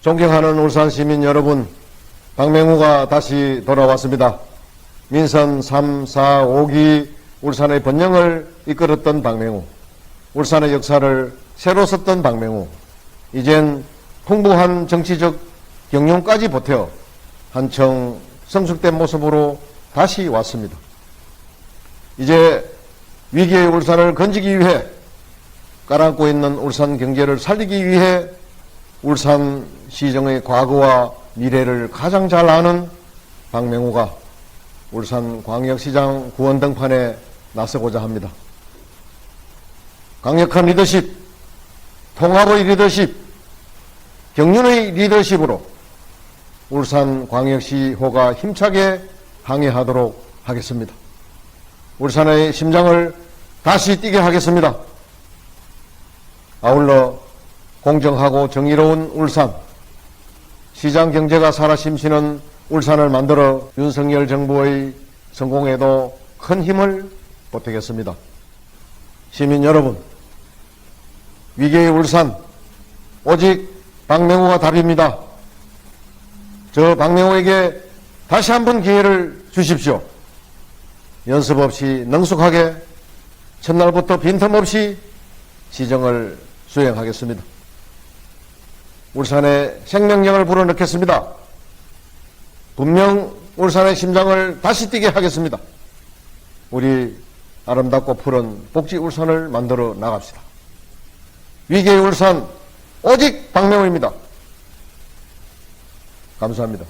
존경하는 울산 시민 여러분, 박맹우가 다시 돌아왔습니다. 민선 3, 4, 5기 울산의 번영을 이끌었던 박맹우, 울산의 역사를 새로 썼던 박맹우, 이젠 풍부한 정치적 경륜까지 보태어 한층 성숙된 모습으로 다시 왔습니다. 이제 위기의 울산을 건지기 위해 깔아앉고 있는 울산 경제를 살리기 위해 울산 시정의 과거와 미래를 가장 잘 아는 박명우가 울산 광역시장 구원 등판에 나서고자 합니다. 강력한 리더십, 통합의 리더십, 경륜의 리더십으로 울산 광역시호가 힘차게 항해하도록 하겠습니다. 울산의 심장을 다시 뛰게 하겠습니다. 아울러 공정하고 정의로운 울산, 시장 경제가 살아 심시는 울산을 만들어 윤석열 정부의 성공에도 큰 힘을 보태겠습니다. 시민 여러분, 위기의 울산, 오직 박명호가 답입니다. 저 박명호에게 다시 한 번 기회를 주십시오. 연습 없이 능숙하게 첫날부터 빈틈없이 시정을 수행하겠습니다. 울산의 생명력을 불어넣겠습니다. 분명 울산의 심장을 다시 뛰게 하겠습니다. 우리 아름답고 푸른 복지 울산을 만들어 나갑시다. 위기의 울산 오직 박명호입니다. 감사합니다.